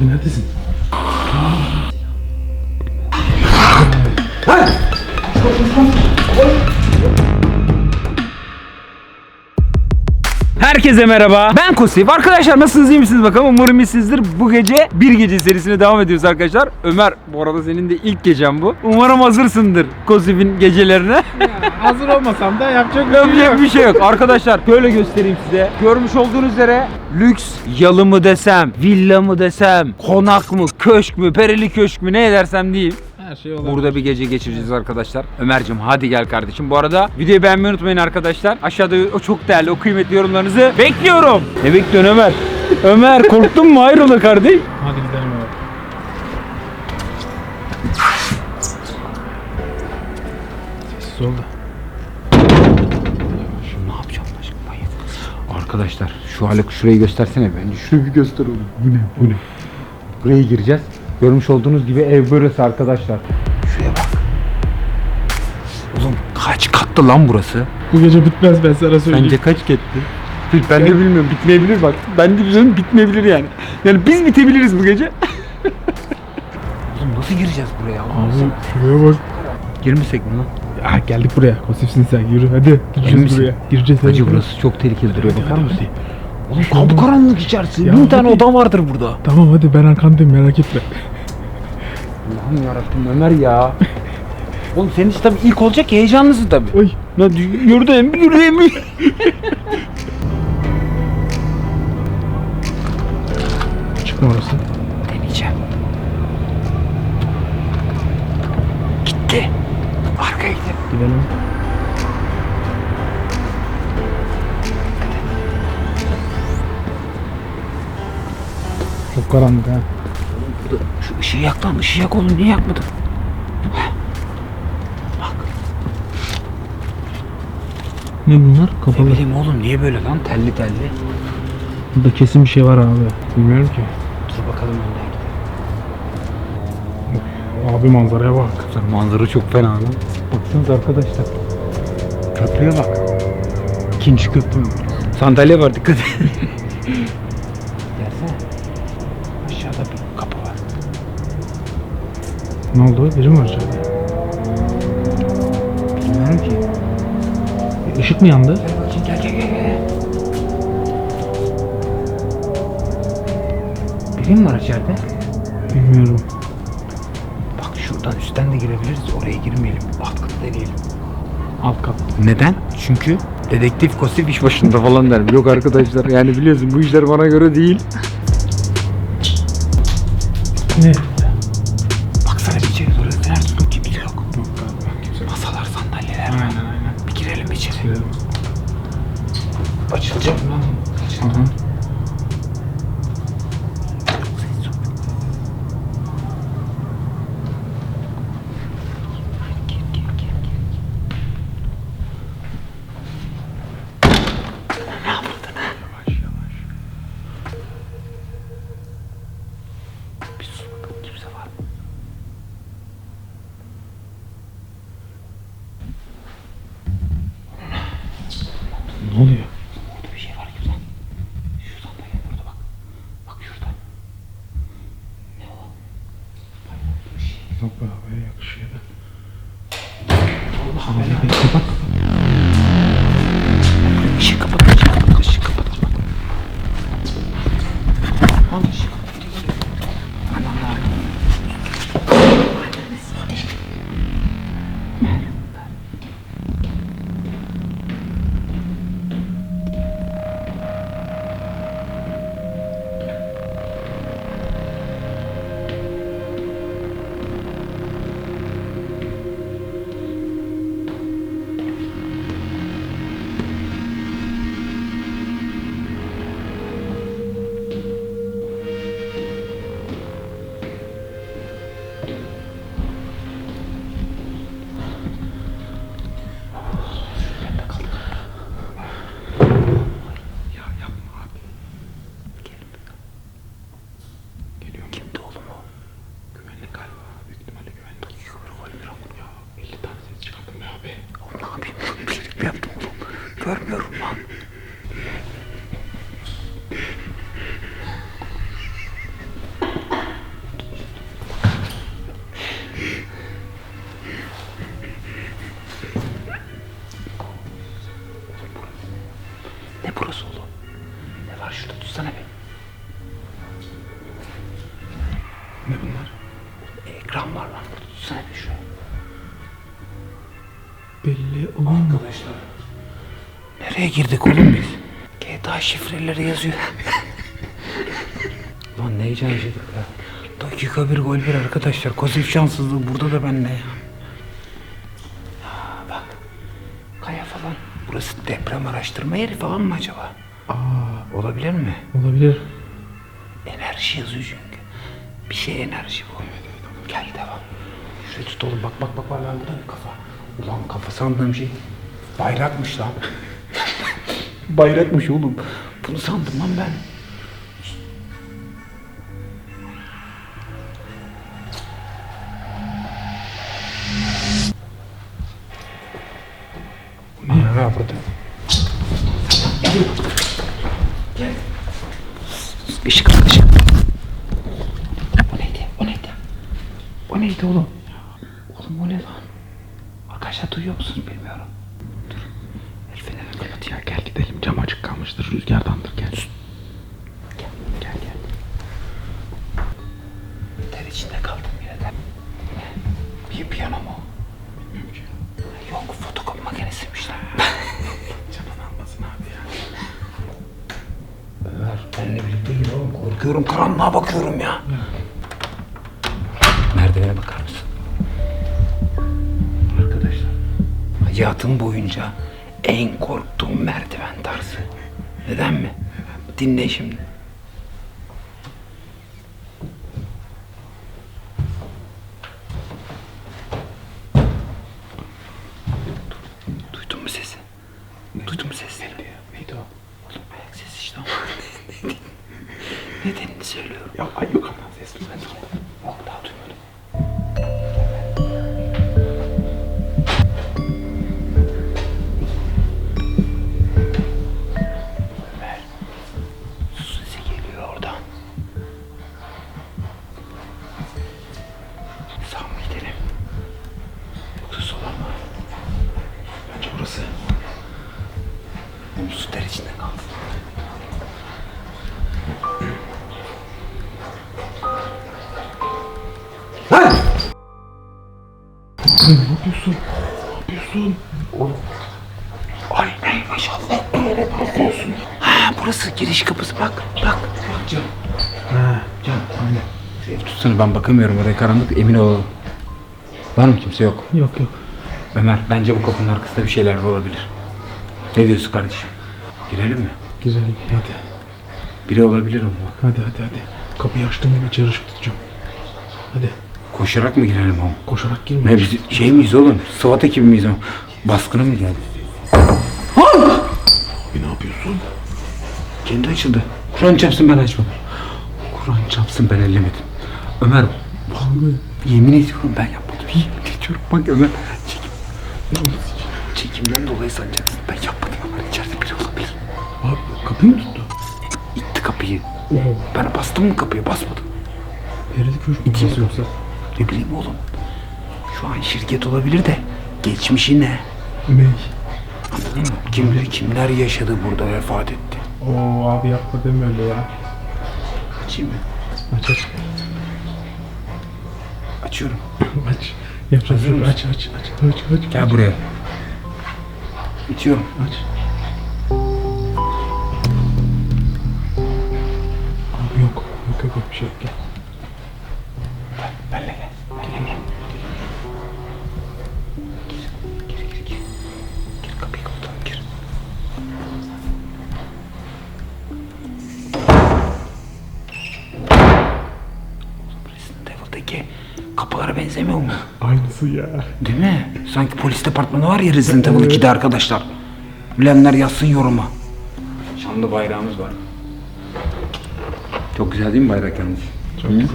Abi neredesin? Herkese merhaba. Ben Kusif. Arkadaşlar nasılsınız iyi misiniz bakalım. Umarım iyisinizdir. Bu gece bir gece serisine devam ediyoruz arkadaşlar. Ömer bu arada senin de ilk gecen bu. Umarım hazırsındır Kusif'in gecelerine. Hazır olmasam da yapacak bir şey yok. Bir şey yok. Arkadaşlar şöyle göstereyim size. Görmüş olduğunuz üzere lüks yalı mı desem, villa mı desem, konak mı, köşk mü, perili köşk mü ne dersem diyeyim. Her şey olabilir. Burada bir gece geçireceğiz arkadaşlar. Ömer'cim hadi gel kardeşim. Bu arada videoyu beğenmeyi unutmayın arkadaşlar. Aşağıda o çok değerli, o kıymetli yorumlarınızı bekliyorum. Ne bekliyorsun Ömer? Ömer korktun mu? Hayrola kardeş? Hadi gidelim abi. Sessiz ol da. Şimdi ne yapacağım başka manyak? Arkadaşlar şu hale şurayı göstersene bence. Şurayı bir göster oğlum. Bu ne? Bu ne? Buraya gireceğiz. Görmüş olduğunuz gibi ev burası arkadaşlar. Şuraya bak. Oğlum kaç katlı lan burası? Bu gece bitmez ben sana söyleyeyim. Bence kaç ketti? Ben de bilmiyorum. Bitmeyebilir bak. Ben de biliyorum bitmeyebilir yani. Yani biz bitebiliriz bu gece. Oğlum nasıl gireceğiz buraya? Abi şuraya bak. Girmesek mi lan? Ya geldik buraya. Kosifsin sen yürü hadi. Gireceğiz buraya. Gireceğiz Hacı burası çok tehlikeli duruyor. Bakar hadi, mısın? Oğlum kapkaranlık içerisi. Ya Bin tane hadi. oda vardır burada. Tamam hadi ben arkandayım merak etme. Allah'ım yarabbim Ömer ya. Oğlum senin için tabii ilk olacak ya heyecanlısın tabii. Oy. Lan yürüdü emmi yürüdü emmi. Çıkma orası. Deneyeceğim. Gitti. Arkaya gidelim. Gidelim. Çok karanlık ha. Burada Şu ışığı yak lan ışığı yak oğlum niye yakmadın? Ne bunlar? Ne Kapalı. bileyim oğlum niye böyle lan telli telli. Burada kesin bir şey var abi. Bilmiyorum ki. Dur bakalım önden gidelim. Abi manzaraya bak. Manzara çok fena lan. Baksanıza arkadaşlar. Köprüye bak. İkinci köprü. Sandalye var dikkat et. Ne oldu? Biri mi içeride? Bilmiyorum ki. E, Işık mı yandı? Gel gel. gel. Biri mi var içeride? Bilmiyorum. Bak şuradan üstten de girebiliriz. Oraya girmeyelim. Alt katı deneyelim. Alt kat. Neden? Çünkü dedektif Kosif iş başında falan derim. Yok arkadaşlar yani biliyorsun bu işler bana göre değil. Ne? İçeri. Açılacak mı lan? Aha. Bir girdik oğlum biz? GTA şifreleri yazıyor. Lan ne heyecan yaşadık ya. Dakika bir gol bir arkadaşlar. Kozif şanssızlığı burada da bende ya. Ha, bak. Kaya falan. Burası deprem araştırma yeri falan mı acaba? Aa, olabilir mi? olabilir. Enerji yazıyor çünkü. Bir şey enerji bu. Gel devam. Şurayı tut oğlum bak bak bak var lan burada bir kafa. Ulan kafa sandığım şey bayrakmış lan. Bayrakmış oğlum. Bunu sandım lan ben. Gidelim. Cam açık kalmıştır. Rüzgardandır. Gel. Gel. Gel gel. Ter içinde kaldım yine de. Bir piyano mu? Bilmiyorum ki. Yok fotokopi makinesiymiş lan. Canını almasın abi ya. Ömer benimle birlikte gir oğlum. Korkuyorum karanlığa bakıyorum ya. Merdivene bakar mısın? Arkadaşlar. Hayatım boyunca en korktuğum merdiven tarzı. Neden mi? Dinle şimdi. Duydun mu sesi? Duydun mu sesleri? Neydi o? Oğlum ayak sesi işte o. Nedenini söylüyorum. Ya ay yukarıdan ses duymadım. Yok daha duymadım. Yapıyorsun? Ne yapıyorsun? Ay neymiş Allah bir yere bakıyorsun. Ha burası giriş kapısı bak bak. Bak cam. Ha, can aynen. Tutsana ben bakamıyorum oraya karanlık emin olalım. Var mı kimse yok. Yok yok. Ömer bence bu kapının arkasında bir şeyler olabilir. Ne diyorsun kardeşim? Girelim mi? Güzel hadi. Biri olabilir ama. Hadi hadi hadi. Kapıyı açtığım gibi içeri tutacağım. Hadi. Koşarak mı girelim ama? Koşarak girme. Ne biz şey miyiz oğlum? SWAT ekibi miyiz ama? Baskına mı geldi? Abi ne yapıyorsun? Kendi açıldı. Kur'an çarpsın ben açmadım. Kur'an çarpsın ben ellemedim. Ömer Vallahi. yemin ediyorum ben yapmadım. Yemin ediyorum bak Ömer. Çekim. Çekimden dolayı sanacaksın. Ben yapmadım Ömer. İçeride biri olabilir. Abi kapıyı mı tuttu? İtti kapıyı. Ben bastım mı kapıyı? Basmadım. Perili köşk mü yoksa? Ne bileyim oğlum. Şu an şirket olabilir de geçmişi ne? Anladın mı? Kim bilir kimler yaşadı burada vefat etti. Oo abi yapma deme öyle ya. Açayım mı? Aç aç. Açıyorum. aç. Yapacağız. Hazır mısın? Aç aç aç. Aç aç. Gel buraya. İtiyorum. Aç. Abi yok. Yok yok yok bir şey yok. Gel. Aynısı ya. Değil mi? Sanki polis departmanı var ya Resident Evil 2'de arkadaşlar. Bilenler yazsın yoruma. Şanlı bayrağımız var. Çok güzel değil mi bayrak yalnız? Çok güzel.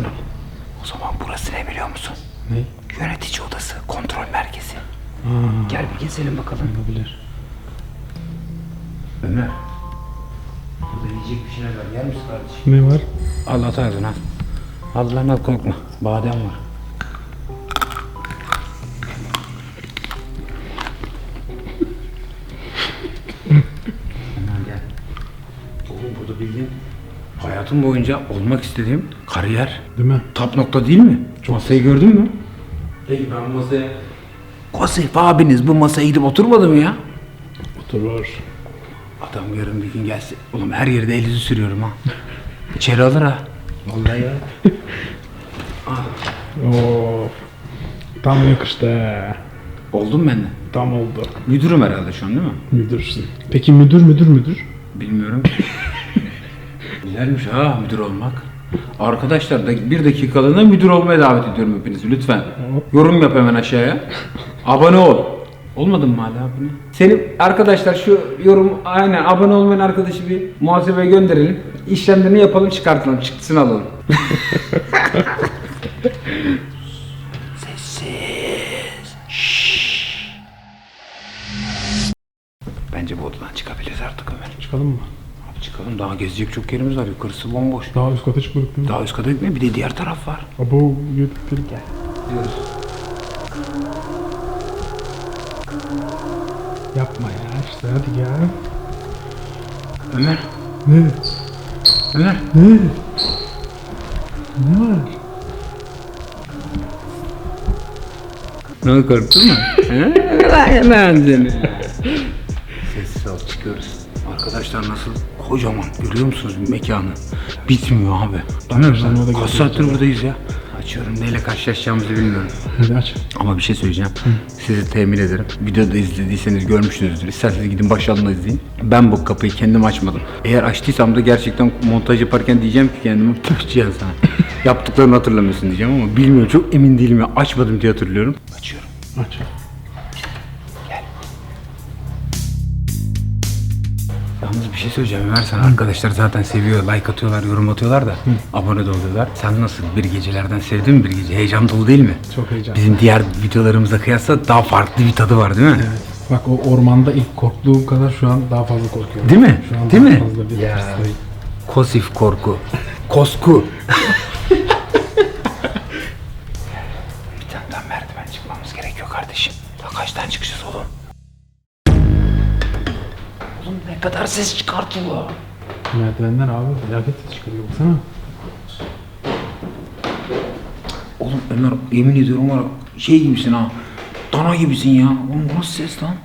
O zaman burası ne biliyor musun? Ne? Yönetici odası, kontrol merkezi. Aa, Gel bir gezelim bakalım. olabilir. Ömer. Burada yiyecek bir şeyler var. Yer misin kardeşim? Ne var? Al at ağzına. Al lan al korkma. Badem var. Hayatım boyunca olmak istediğim kariyer. Değil mi? Top nokta değil mi? Masayı gördün mü? Peki ben bu masaya... Kosif abiniz bu masaya gidip oturmadı mı ya? Oturur. Adam yarın bir gün gelse... Oğlum her yerde el yüzü sürüyorum ha. İçeri alır ha. Vallahi ya. Of. Tam yakıştı. Oldum ben de. Tam oldu. Müdürüm herhalde şu an değil mi? Müdürsün. Peki müdür müdür müdür? Bilmiyorum. Güzelmiş ha müdür olmak. Arkadaşlar da bir dakikalığına müdür olmaya davet ediyorum hepinizi lütfen. Yorum yap hemen aşağıya. Abone ol. Olmadın mı hala abone? Senin arkadaşlar şu yorum aynen abone olmayan arkadaşı bir muhasebeye gönderelim. İşlemlerini yapalım çıkartalım çıktısını alalım. Sessiz. Şşş. Bence bu odadan çıkabiliriz artık Ömer. Çıkalım mı? Çıkalım daha gezecek çok yerimiz var yukarısı bomboş. Daha üst kata çıkmadık değil mi? Daha üst kata gitme bir de diğer taraf var. Abo yedik dedik. Gel. Diyoruz. Yapma ya işte hadi ya. Ömer, Ne? Ömer. Ne? Ne var? Ne oldu korktun mu? Hemen seni. Sessiz ol çıkıyoruz. Arkadaşlar nasıl kocaman görüyor musunuz mekanı? Bitmiyor abi. Tamam, Kaç saattir buradayız ya? Açıyorum neyle karşılaşacağımızı bilmiyorum. Hadi aç. Ama bir şey söyleyeceğim. Sizi temin ederim. Videoda izlediyseniz görmüşsünüzdür. İsterseniz gidin başalına izleyin. Ben bu kapıyı kendim açmadım. Eğer açtıysam da gerçekten montaj yaparken diyeceğim ki kendime Cihan sana. Yaptıklarını hatırlamıyorsun diyeceğim ama bilmiyorum. Çok emin değilim ya. Açmadım diye hatırlıyorum. Açıyorum. Aç. Şey söyleyeceğim Ömer sana. Arkadaşlar zaten seviyor, like atıyorlar, yorum atıyorlar da abone de oluyorlar. Sen nasıl? Bir gecelerden sevdin mi bir gece? Heyecan dolu değil mi? Çok heyecanlı. Bizim diğer videolarımıza kıyasla daha farklı bir tadı var değil mi? Evet. Bak o ormanda ilk korktuğum kadar şu an daha fazla korkuyorum. Değil mi? Şu an Değil daha mi? fazla bir Ya. Kosif korku. Kosku. kadar ses çıkartıyor. Merdivenden abi felaket ses çıkarıyor baksana. Oğlum Ömer yemin ediyorum var ya, şey gibisin ha. Dana gibisin ya. Oğlum bu nasıl ses lan?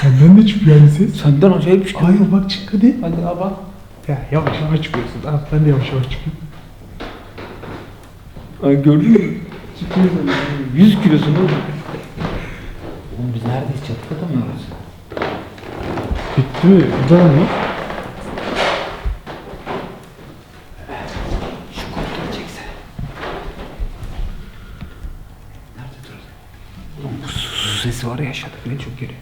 Senden de çıkıyor yani ses. Senden acayip çıkıyor. Hayır bak çık hadi. Hadi abi bak. Ya yavaş yavaş çıkıyorsun. Al ben de yavaş yavaş çıkıyorum. Ay gördün mü? Çıkıyor sana. 100 kilosun oğlum. Oğlum biz neredeyiz? Çatı kata mı orası? Bitti mi? Çeksene. Nerede durdu? Oğlum bu su, sesi var ya aşağıda beni çok geliyor.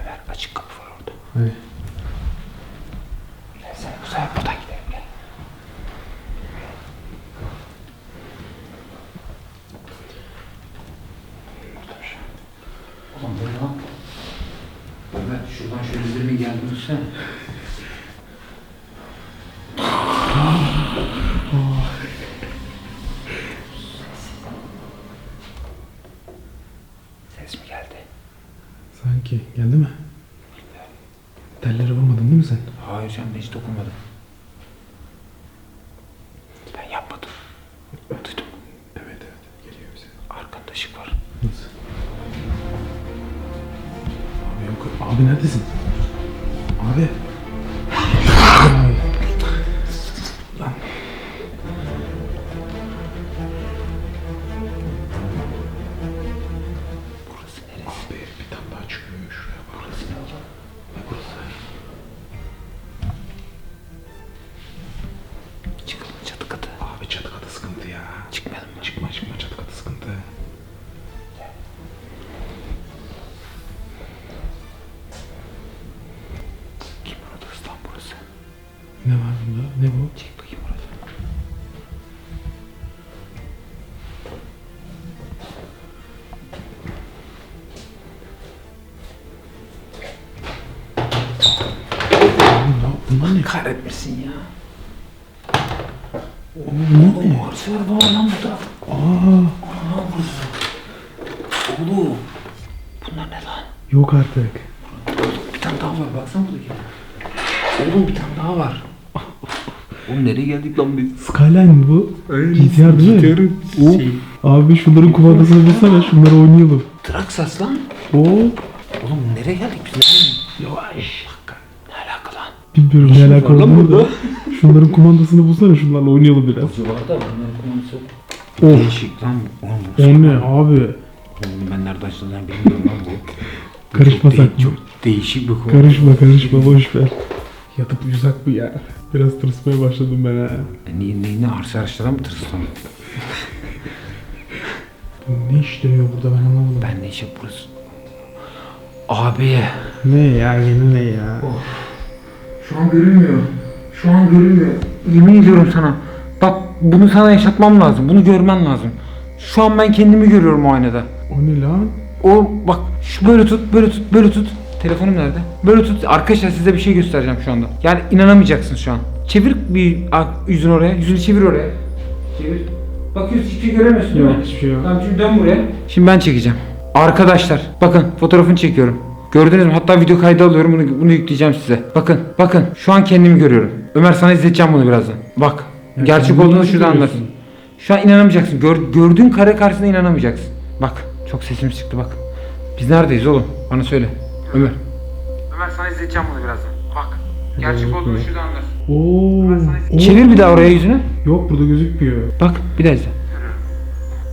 Ömer açık kapı var orada. Hadi. Gel sen bu sefer buradan gidelim gel. Oğlum bu ne lan? Ömer şuradan düşsene. Ses mi geldi? Sanki geldi mi? Telleri vurmadın değil mi sen? Hayır canım ben hiç dokunmadım. Bunlar, ne? Kahretmesin ya. Oğlum ne? Oğlum hırsız var lan burada. Aa, Aa burası. Oğlum. Bunlar ne lan? yok artık. Bir tane daha var baksana buradaki. Oğlum bir tane daha var. Oğlum nereye geldik lan biz? Skyline bu. GTR değil mi? O. Şey, Abi şunların kumandasını bulsana şunları oynayalım. Traksas lan. Oo. Oğlum nereye geldik biz? Yavaş. Alaka? Bilmiyorum ne var lan olduğunu burada? da. Şunların kumandasını bulsana şunlarla oynayalım biraz. Civarda bunların konusu. Oh. Değişik lan. Bu- O ne abi? Oğlum ben nerede açıldığını bilmiyorum lan bu. Karışmasak çok, mı? çok değişik bir konu. Karışma karışma boş ver. Yatıp uyusak mı ya? Biraz tırsmaya başladım ben ha. Niye, niye, ne arsa araçlara mı tırsın? Ne iş dönüyor burada ben anlamadım. Ben ne iş yapıyoruz? Abi. Ne ya yeni ne ya? Şu an görünmüyor. Şu an görünmüyor. Yemin ediyorum sana. Bak bunu sana yaşatmam lazım. Bunu görmen lazım. Şu an ben kendimi görüyorum o aynada. O ne lan? O bak şu böyle tut, böyle tut, böyle tut. Telefonum nerede? Böyle tut. Arkadaşlar size bir şey göstereceğim şu anda. Yani inanamayacaksın şu an. Çevir bir yüzünü oraya. Yüzünü çevir oraya. Çevir. Bakıyorsun hiçbir şey göremiyorsun değil mi? hiçbir şey yok. Tamam şimdi dön buraya. Şimdi ben çekeceğim. Arkadaşlar bakın fotoğrafını çekiyorum. Gördünüz mü? Hatta video kaydı alıyorum bunu, bunu yükleyeceğim size. Bakın bakın şu an kendimi görüyorum. Ömer sana izleteceğim bunu birazdan. Bak. Ya gerçek olduğunu şurada anlarsın. Şu an inanamayacaksın. Gör, gördüğün kare karşısında inanamayacaksın. Bak çok sesimiz çıktı bak. Biz neredeyiz oğlum? Bana söyle. Ömer. Ömer sana izleteceğim bunu birazdan. Bak. Gerçek olduğunu şurada anlarsın. Oo. oo. Çevir bir daha oraya yüzünü. Yok burada gözükmüyor. Bak bir daha izle.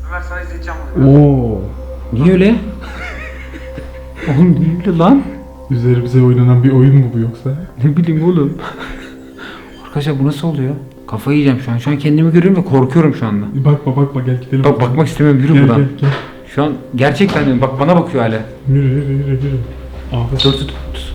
Ömer sana izleteceğim bunu. Oo. Niye öyle? Oğlum öyle lan? Üzerimize oynanan bir oyun mu bu yoksa? Ne bileyim oğlum. Arkadaşlar bu nasıl oluyor? Kafayı yiyeceğim şu an. Şu an kendimi görüyorum ve korkuyorum şu anda. Bakma bakma gel gidelim. Bak bakmak istemiyorum yürü Gel buradan. gel gel. Şu an gerçekten. Bak bana bakıyor hala. Yürü yürü yürü yürü. Abi. Dur tut tut.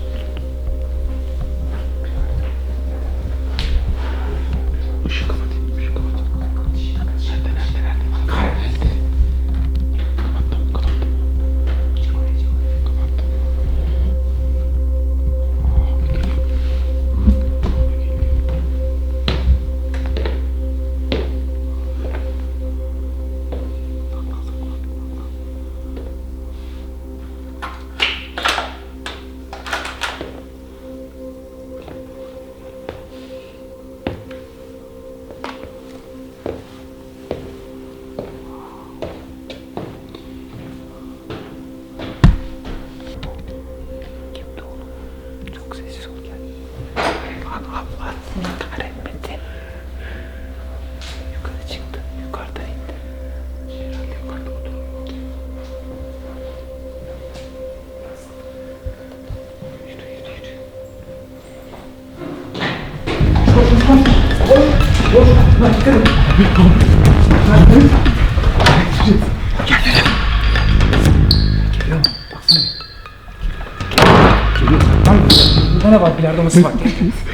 Bana bak bilardo nasıl bak.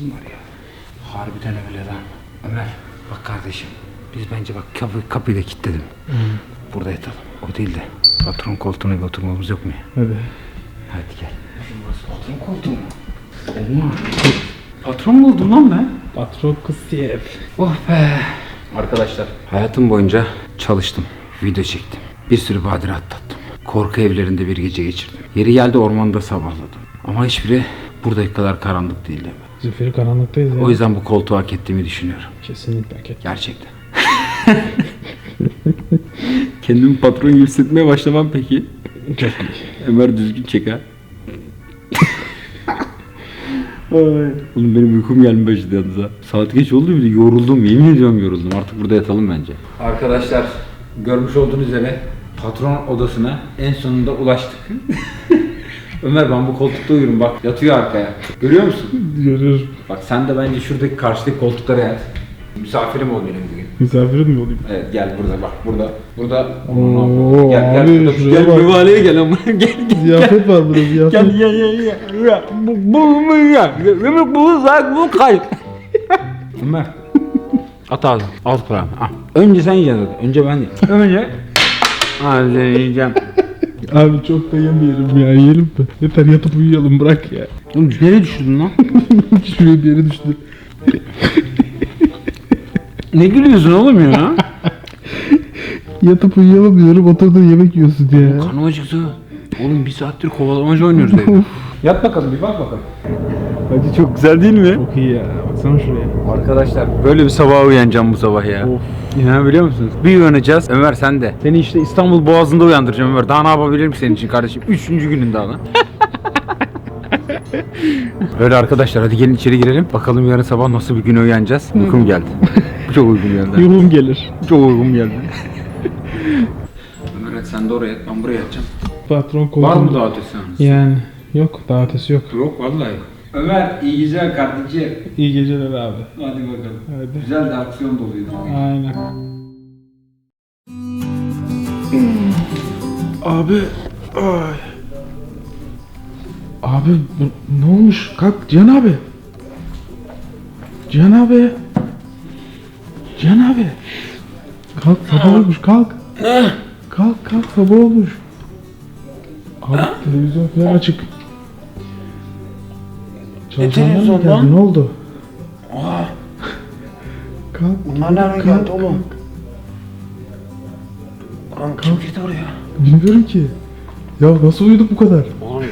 mı var ya? Harbiden öyle lan. Ömer bak kardeşim. Biz bence bak kapı, kapıyı da kilitledim. Burada yatalım. O değil de patron koltuğuna bir oturmamız yok mu ya? Hadi. Hadi gel. Patron koltuğu mu? Olma. Patron mu oldum lan ben? Patron Kusiyev. Oh be. Arkadaşlar hayatım boyunca çalıştım. Video çektim. Bir sürü badire atlattım. Korku evlerinde bir gece geçirdim. Yeri geldi ormanda sabahladım. Ama hiçbiri buradaki kadar karanlık değildi. Zifiri karanlıktayız ya. O yüzden bu koltuğu hak ettiğimi düşünüyorum. Kesinlikle hak et. Gerçekten. Kendimi patron gibi hissetmeye başlamam peki. Çok iyi. Ömer düzgün çek ha. Oğlum benim uykum gelmeye başladı yalnız ha. Saat geç oldu bile yoruldum. Yemin ediyorum yoruldum. Artık burada yatalım bence. Arkadaşlar görmüş olduğunuz üzere patron odasına en sonunda ulaştık. Ömer ben bu koltukta uyurum bak yatıyor arkaya. Görüyor musun? Görüyorum. Bak sen de bence şuradaki karşıdaki koltuklara yat. Misafirim ol benim bugün. Misafirin mi olayım? Evet gel burada bak burada. Burada. Oo, gel gel. abi, burada. şuraya Gel bak. mübaleye gel ama gel gel. Ziyafet var burada ziyafet. Gel gel gel gel. Ya, Bu bu mu ya? Demek bu zak bu kayıp. Ömer. At ağzını. Al kulağını. Al. Önce sen yiyeceksin zaten. Önce ben yiyeyim. Önce. Sen yiyeceğim. Abi çok da yemeyelim ya yiyelim mi? Yeter yatıp uyuyalım bırak ya. Oğlum nereye düşürdün lan? Şuraya bir yere düştü. ne gülüyorsun oğlum ya? Yatıp uyuyalım diyorum oturdun yemek yiyorsun ya. Kanım acıktı. Oğlum bir saattir kovalamaca oynuyoruz evde. Yat bakalım bir bak bakalım. Hadi çok güzel değil mi? Çok iyi ya baksana şuraya. Arkadaşlar böyle bir sabaha uyanacağım bu sabah ya. Of. İnanabiliyor musunuz? Bir uyanacağız. Ömer sen de. Seni işte İstanbul Boğazı'nda uyandıracağım Ömer. Daha ne yapabilirim senin için kardeşim? Üçüncü günün daha lan. Böyle arkadaşlar hadi gelin içeri girelim. Bakalım yarın sabah nasıl bir güne uyanacağız. Uykum geldi. Çok uykum geldi. Yolum gelir. Çok uykum geldi. Ömer sen de oraya yat. Ben buraya yatacağım. Patron koltuğu. Var mı daha ötesi yalnız? Yani yok daha ötesi yok. Yok vallahi. Ömer iyi geceler kardeşim. İyi geceler abi. Hadi bakalım. Hadi. Güzel de aksiyon doluydu. Aynen. Abi. Ay. Abi bu- ne olmuş? Kalk Cihan abi. Cihan abi. Cihan abi. Kalk sabah olmuş kalk. Kalk kalk sabah olmuş. Abi televizyon falan açık. Çalışanlar mı geldi? Ne oldu? Kalk. Bunlar nereden geldi oğlum? Lan kim girdi oraya? Bilmiyorum ki. Ya nasıl uyuduk bu kadar? Oğlum,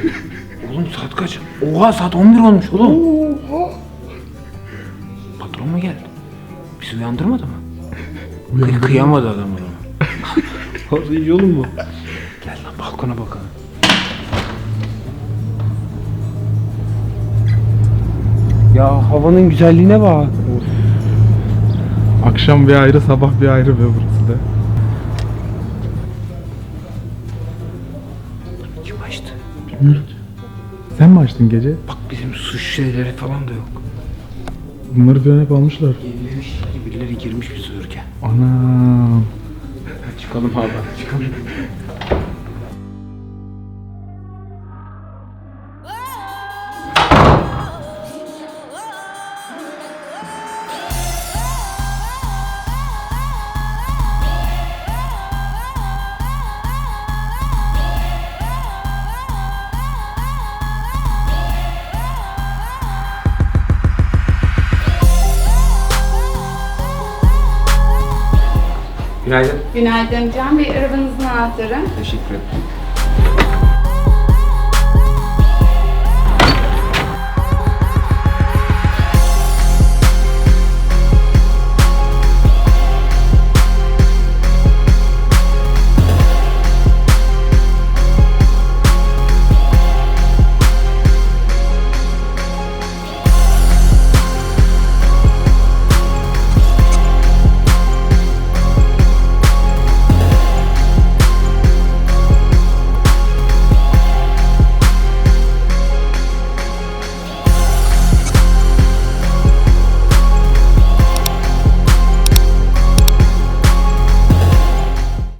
oğlum saat kaç? Oha saat 11 olmuş oğlum. Patron mu geldi? Bizi uyandırmadı mı? Kıy kıyamadı adam adama. Fazla iyi oğlum mu? Gel lan balkona bakalım. Ya havanın güzelliğine bak. Akşam bir ayrı, sabah bir ayrı be burası da. Kim açtı? Bilmiyorum ki. Sen mi açtın gece? Bak bizim su şişeleri falan da yok. Bunları falan hep almışlar. Yenilemiş. Birileri girmiş biz uyurken. Anam. Çıkalım abi. Çıkalım. Günaydın. Günaydın Can Bey, arabanızın anahtarı. Teşekkür ederim.